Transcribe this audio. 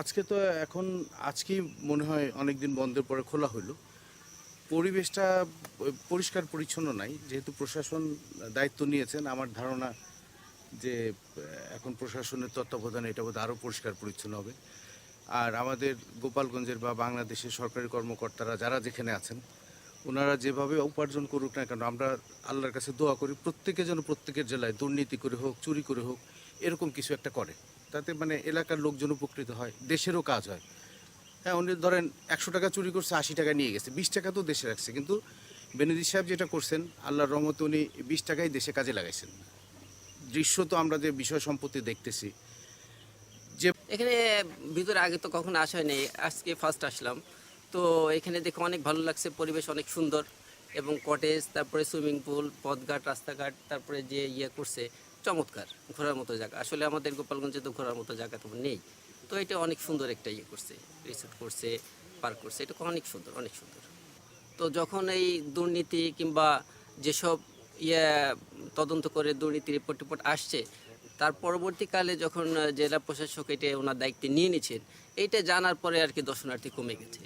আজকে তো এখন, আজকেই মনে হয় অনেক দিন বন্ধের পরে খোলা হলো পরিবেশটা পরিষ্কার পরিচ্ছন্ন নাই, যেহেতু প্রশাসন দায়িত্ব নিয়েছেন, আমার ধারণা যে, এখন প্রশাসনের তত্ত্বাবধানে এটা বোধহয় আরও পরিষ্কার পরিচ্ছন্ন হবে। আর আমাদের গোপালগঞ্জের বা বাংলাদেশের সরকারি কর্মকর্তারা যারা যেখানে আছেন, ওনারা যেভাবে উপার্জন করুক না কেন, আমরা আল্লাহর কাছে দোয়া করি, প্রত্যেকে যেন প্রত্যেকের জেলায় দুর্নীতি করে হোক, চুরি করে হোক এরকম কিছু একটা করে। তাতে মানে এলাকার লোকজন উপকৃত হয়, দেশেরও কাজ হয়। হ্যাঁ উনি ধরেন একশো টাকা চুরি করছে, আশি টাকা নিয়ে গেছে, বিশ টাকা তো দেশে রাখছে। কিন্তু বেনেদি সাহেব যেটা করছেন, আল্লাহর রহমতে উনি বিশ টাকাই দেশে কাজে লাগাইছেন। দৃশ্য তো আমরা যে বিষয় সম্পত্তি দেখতেছি। যে এখানে ভিতরে আগে তো কখনো আসা হয়নি আজকে ফার্স্ট আসলাম। তো এখানে দেখে অনেক ভালো লাগছে, পরিবেশ অনেক সুন্দর। এবং কটেজ তারপরে সুইমিং পুল পথঘাট, রাস্তাঘাট, তারপরে যে ইয়ে করছে চমৎকার, ঘোরার মতো জায়গা। আসলে আমাদের গোপালগঞ্জে তো ঘোরার মতো জায়গা তো নেই। তো এটা অনেক সুন্দর একটা ইয়ে করছে রিসোর্ট করছে পার্ক করছে, এটা অনেক সুন্দর অনেক সুন্দর। তো যখন এই দুর্নীতি কিংবা যেসব ইয়ে তদন্ত করে দুর্নীতি রিপোর্ট টিপোর্ট আসছে, তার পরবর্তীকালে যখন জেলা প্রশাসক এটা ওনার দায়িত্বে নিয়ে নিয়েছেন এইটা জানার পরে আর কি দর্শনার্থী কমে গেছে।